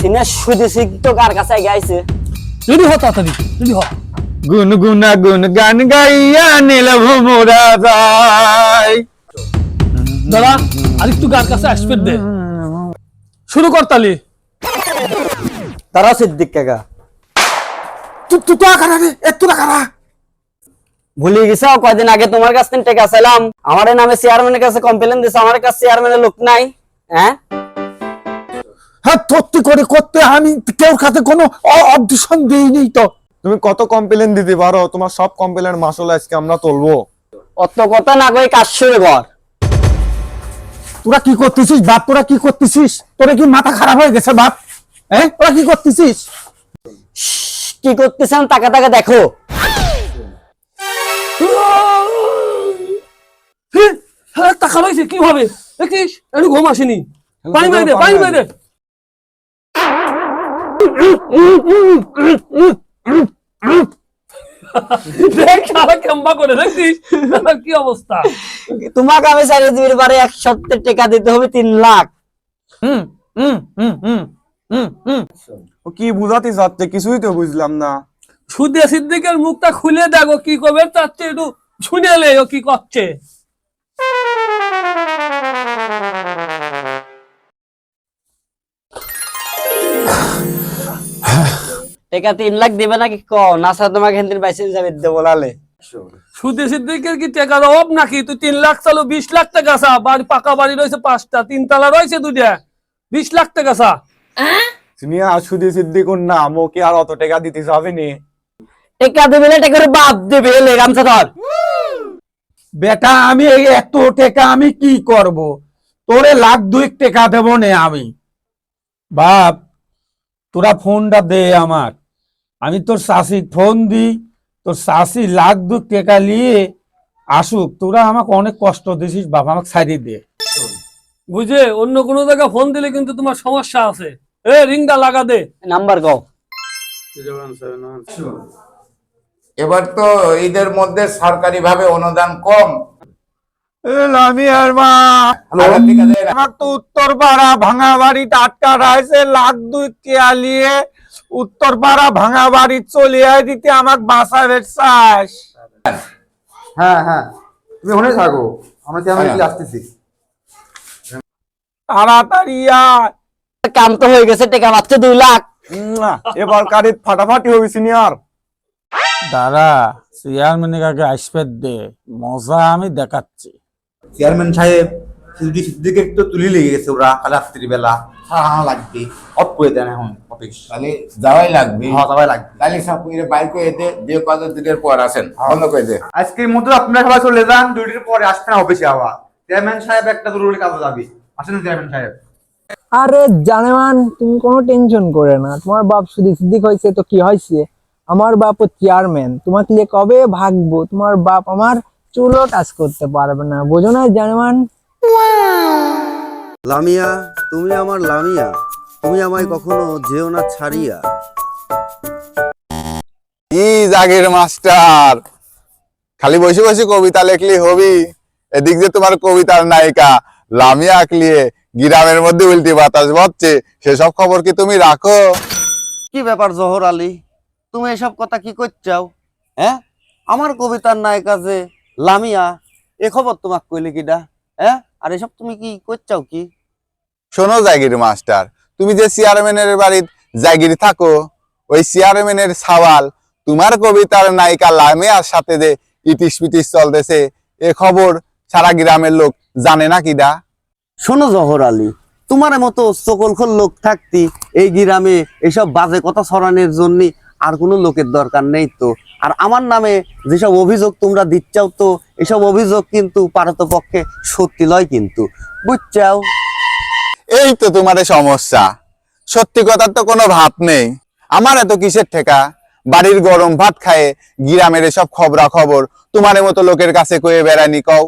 সিনে কার কাছে গাইছে রেডি হ তাড়াতাড়ি রেডি হ। গুন গুনা গুন গান গাইয়া নীল ভোমরা যায়। দাদা আরেকটু কাছে আসবে দে। শুরু কর তালি। তারা সিদ্দিক কাকা। তুই তুই তো কারা রে এত কারা ভুলে গেছো কয়দিন আগে তোমার কাছ থেকে টাকা চাইলাম। আমার নামে চেয়ারম্যানের কাছে কমপ্লেন দিছে আমার কাছে চেয়ারম্যানের লোক নাই। হ্যাঁ? হ্যাঁ তত্ত্ব করে করতে আমি কেউ কাছে কোনো অডিশন দিইনি তো। তুমি কত কমপ্লেন দিতে পারো? তোমার সব কমপ্লেন মাসল আজকে আমরা তুলবো। অত কথা না কই কাজ শুরু কর। তোরা কি করতেছিস বাপ? তোরা কি করতেছিস? তোরা কি মাথা খারাপ হয়ে গেছে বাপ? হ্যাঁ? তোরা কি করতেছিস? কি করতেছেন তাকে তাকে দেখো টাকা রয়েছে কি হবে দেখিস একটু ঘুম আসেনি পানি মেরে দে পানি মেরে দে কি অবস্থা? তোমাকে আমি দিবির এক টাকা দিতে হবে তিন লাখ। হুম হুম হুম হুম হুম হুম। ও কি বুঝাতে চাচ্ছে কিছুই তো বুঝলাম না। সুদে সিদ্দিকের মুখটা খুলে দেখো কি করবে চাচ্ছে একটু শুনে লে ও কি করছে। টাকা তিন লাখ দিবে নাকি? ক নাসা তোমাকে হিন্দির বাইসে যাবে দেবো বলালে সুদে সিদ্দিকের কি টাকার অভাব নাকি? তুই তিন লাখ চালো বিশ লাখ টাকা চা। বাড়ি পাকা বাড়ি রয়েছে পাঁচটা তিন তালা রয়েছে দুটা বিশ লাখ টাকা চা। সিনিয়া সুদি সিদ্দিকুর নাম? ও কি আর অত টাকা দিতে যাবে নি টাকা দেবে না টাকার বাপ দেবে এলে গামছা ধর। বেটা আমি এই এত টাকা আমি কি করব? তোরে লাখ দুই টাকা দেব নে আমি। বাপ তোরা ফোনটা দে আমার। আমি তোর শাসি ফোন দি তোর শাসি লাখ দু টাকা নিয়ে আসুক তোরা আমাকে অনেক কষ্ট দিছিস বাপ আমাকে ছাড়িয়ে দে। বুঝে অন্য কোনো জায়গায় ফোন দিলে কিন্তু তোমার সমস্যা আছে। এ রিংটা লাগা দে। নাম্বার কও এবার তো ঈদের মধ্যে সরকারি ভাবে অনুদান কম। মা। আমার তো উত্তর পাড়া ভাঙা বাড়ি আটকা রয়েছে লাখ দুই টিয়া নিয়ে উত্তর পাড়া ভাঙা বাড়ি চলে আয় দিতে আমাকে বাঁচাবে চাস। হ্যাঁ হ্যাঁ। তুমি ওখানে থাকো। আমরা চেয়ারম্যান আসতেছি। তাড়াতাড়ি আয়। কাম তো হয়ে গেছে টাকা পাচ্ছে দুই লাখ। এবার কারিত ফাটাফাটি হবে সিনিয়র। দাদা চেয়ারম্যানের আগে আসবে দে মজা আমি দেখাচ্ছি। চেয়ারম্যান সাহেব সিদ্দিকে তো তুলি লেগে গেছে ওরা কাল রাত্রি বেলা। সারা লাগবে। অফ করে দেন এখন অফিস। তাহলে যাওয়াই লাগবে। হ্যাঁ সবাই লাগবে। তাহলে সব এর বাইর করে দে দিয়ে কত দিনের পর আসেন বন্ধ করে দে। আজকের মতো আপনারা সবাই চলে যান পরে আসবেন অফিসে আবার। চেয়ারম্যান সাহেব একটা জরুরি কাজে যাবে। আসেন চেয়ারম্যান সাহেব। আরে জানেমান তুমি কোনো টেনশন করে না। তোমার বাপ সুদিক সিদ্দিক হয়েছে তো কি হয়েছে? আমার বাপ ও চেয়ারম্যান। তোমাকে নিয়ে কবে ভাগবো? তোমার বাপ আমার চুলও টাচ করতে পারবে না। বোঝো না জানেমান লামিয়া তুমি আমার লামিয়া। তুমি আমায় কখনো যেও না ছাড়িয়া। ই জাগির মাস্টার? খালি বসে বসে কবিতা লেখলি হবি। এদিক যে তোমার কবিতার নায়িকা লামিয়া আঁকলিয়ে গ্রামের মধ্যে উল্টি বাতাস বচ্ছে। সেসব খবর কি তুমি রাখো? কি ব্যাপার জহর আলী? তুমি এসব কথা কি করছাও? হ্যাঁ? আমার কবিতার নায়িকা যে লামিয়া এ খবর তোমাক কইলে কিডা? হ্যাঁ? আর এসব তুমি কি করছাও কি? শোনো জাগির মাস্টার তুমি যে চেয়ারম্যানের বাড়ির জাগির থাকো ওই চেয়ারম্যানের সাওয়াল তোমার কবিতার নায়িকা লামিয়ার সাথে যে ইটিস পিটিস চলতেছে এ খবর সারা গ্রামের লোক জানে না কিডা শোনো জহর আলী তোমার মতো সকলখল লোক থাকতি এই গ্রামে এসব বাজে কথা ছড়ানোর জন্য আর কোনো লোকের দরকার নেই তো। আর আমার নামে যেসব অভিযোগ তোমরা দিচ্ছাও তো, এসব অভিযোগ কিন্তু পারতপক্ষে সত্যি লয় কিন্তু। বুঝছাও? এই তো তোমার সমস্যা। সত্যি কথার তো কোনো ভাব নেই। আমার এত কিসের ঠেকা? বাড়ির গরম ভাত খায়ে গ্রামের এসব খবরা খবর তোমার মতো লোকের কাছে কয়ে বেড়ানি কও?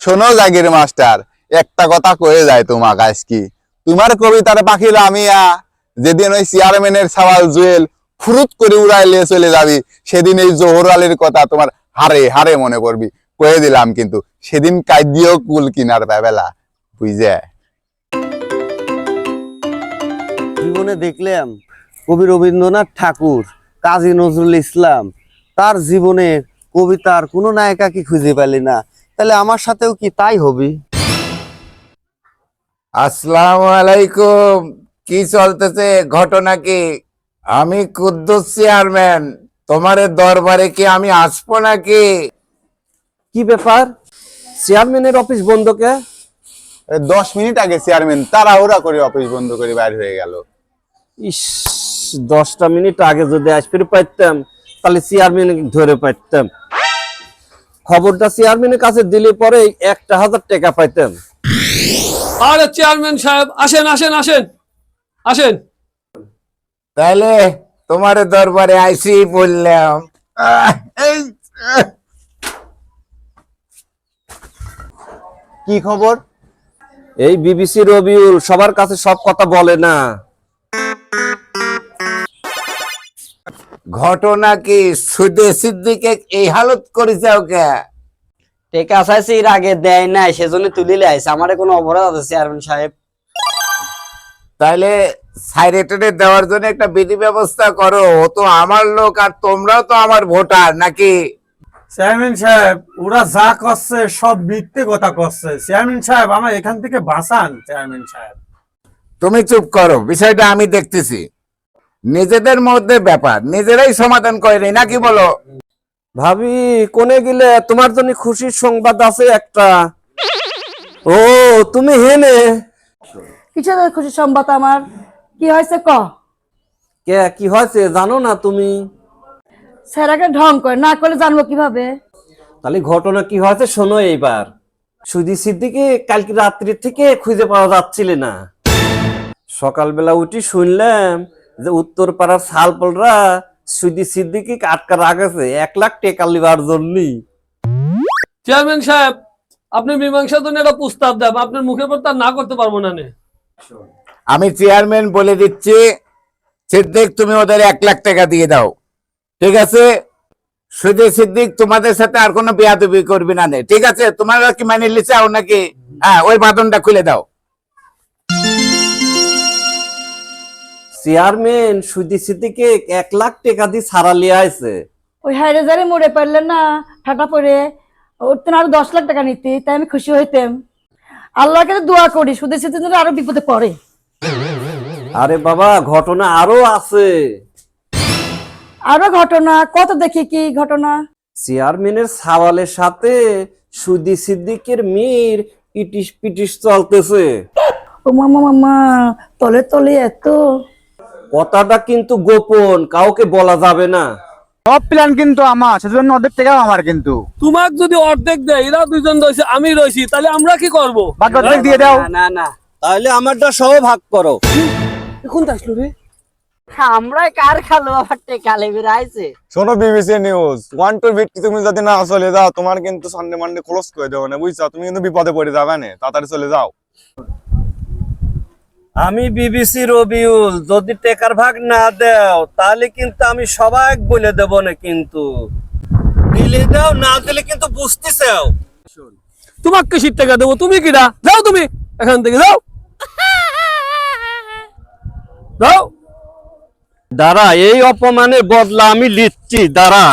শোনো জাগির মাস্টার, একটা কথা কয়ে যায় তোমার কাছ কি তোমার কবিতার পাখি রামিয়া যেদিন ওই চেয়ারম্যানের সওয়াল জুয়েল ফুরুত করে উড়াইলে চলে যাবি। সেদিন এই জোহর আলীর কথা তোমার হারে হারে মনে করবি। কয়ে দিলাম কিন্তু সেদিন কাইদিও কুল কিনার বেলা বুঝে জীবনে দেখলাম কবি রবীন্দ্রনাথ ঠাকুর কাজী নজরুল ইসলাম তার জীবনের কবিতার কোনো নায়িকা কি খুঁজে পেলি না। তাহলে আমার সাথেও কি তাই হবে? আসসালামু আলাইকুম। কি চলতেছে? ঘটনা কি? আমি কুদ্দুস চেয়ারম্যান। তোমার দরবারে কি আমি আসব নাকি? কি ব্যাপার? চেয়ারম্যানের অফিস বন্ধ কে? দশ মিনিট আগে চেয়ারম্যান তাড়াহুড়া করে অফিস বন্ধ করে বাইরে হয়ে গেল। ইস দশটা মিনিট আগে যদি আসতে পারতাম তাহলে চেয়ারম্যান ধরে পারতাম খবরটা চেয়ারম্যানের কাছে দিলে পরে একটা হাজার টাকা পাইতাম। আরে চেয়ারম্যান সাহেব আসেন আসেন আসেন। আসেন। তাহলে তোমার দরবারে আইসি বললাম। কি খবর? এই বিবিসি রবিউল সবার কাছে সব কথা বলে না। ঘটনা কি সুদে সিদ্দিকে এই হালত করেছে ওকে? টেকা চাইছে এর আগে দেয় নাই সেজন্য তুলিলে আইছে। আমার কোনো অপরাধ আছে চেয়ারম্যান সাহেব। তাহলে সাইরেটেডে দেওয়ার জন্য একটা বিধি ব্যবস্থা করো। ও তো আমার লোক আর তোমরাও তো আমার ভোটার নাকি? চেয়ারম্যান সাহেব ওরা যা করছে সব মিথ্যে কথা করছে। চেয়ারম্যান সাহেব আমার এখান থেকে বাঁচান চেয়ারম্যান সাহেব। তুমি চুপ করো বিষয়টা আমি দেখতেছি। নিজেদের মধ্যে ব্যাপার নিজেরাই সমাধান করে নেই নাকি বলো? ভাবি কোনে গেলে তোমার জন্য খুশির সংবাদ আছে একটা? ও তুমি হেনে কিছু খুশি সংবাদ আমার। কি হয়েছে ক? কে কি হয়েছে? জানো না তুমি? স্যারাকে ঢং করে। না করলে জানব কীভাবে? তাহলে ঘটনা কি হয়েছে শোনো এইবার। সুধি সিদ্দিকে কালকে রাত্রি থেকে খুঁজে পাওয়া যাচ্ছিল না। সকালবেলা উঠি শুনলাম যে উত্তর পাড়ার সালপলরা সুধি সিদ্দিকি আটকা রাখেছে এক লাখ টেকা লিবার জন্যই চেয়ারম্যান সাহেব আপনি মীমাংসা জন্য একটা প্রস্তাব দেন। আপনার মুখের পর তার না করতে পারব না নে। আমি চেয়ারম্যান বলে দিচ্ছি সিদ্দিক তুমি ওদের এক লাখ টাকা দিয়ে দাও। ঠিক আছে? সুদে সিদ্দিক তোমাদের সাথে আর কোনো বিয়াদবি করবি না ঠিক আছে? তোমরা কি মানে লিচাও নাকি? হ্যাঁ ওই বাদনটা খুলে দাও। চেয়ারম্যান সুধি সিদ্দিকে এক লাখ টাকা দিয়ে ছাড়া লিয়ে আইছে। ওই হাইরে জারে মরে পারলেন না ঠাটা পড়ে উঠতে আরও দশ লাখ টাকা নিতে তাই আমি খুশি হইতাম। আল্লাহকে তো দোয়া করি সুদেশে যেন আরও বিপদে পড়ে। আরে বাবা ঘটনা আরও আছে। আরও ঘটনা কত দেখি কি ঘটনা? চেয়ারম্যানের সাওয়ালের সাথে সুদি সিদ্দিকের মেয়ের ইটিস পিটিস চলতেছে। ও মামা মামা তলে তলে এত। কথাটা কিন্তু গোপন কাউকে বলা যাবে না। সব প্ল্যান কিন্তু আমার সেজন্য অর্ধেক টাকাও আমার কিন্তু। তোমাক যদি অর্ধেক দেয় এরা দুজন রয়েছে আমি রয়েছি তাহলে আমরা কি করব? অর্ধেক দিয়ে দাও। না না। তাহলে আমারটা সহ ভাগ করো। এখন আসলো রে? আমরা কার খালো? আবার টেকা লেবে শোনো বিবিসি নিউজ ওয়ান টু ভিত্তি তুমি যদি না চলে যাও তোমার কিন্তু সানডে মানডে ক্লোজ করে দেবো না বুঝছ? তুমি কিন্তু বিপদে পড়ে যাবে না তাড়াতাড়ি চলে যাও। আমি বিবিসি রবিউল যদি টেকার ভাগ না দাও তাহলে কিন্তু আমি সবাই বলে দেব না কিন্তু। দিলে দাও না দিলে কিন্তু বুঝতে চাও তোমাকে কিসির টাকা দেবো? তুমি কিরা যাও তুমি এখান থেকে যাও। যাও দাঁড়া এই অপমানের বদলা আমি লিখছি দাঁড়া।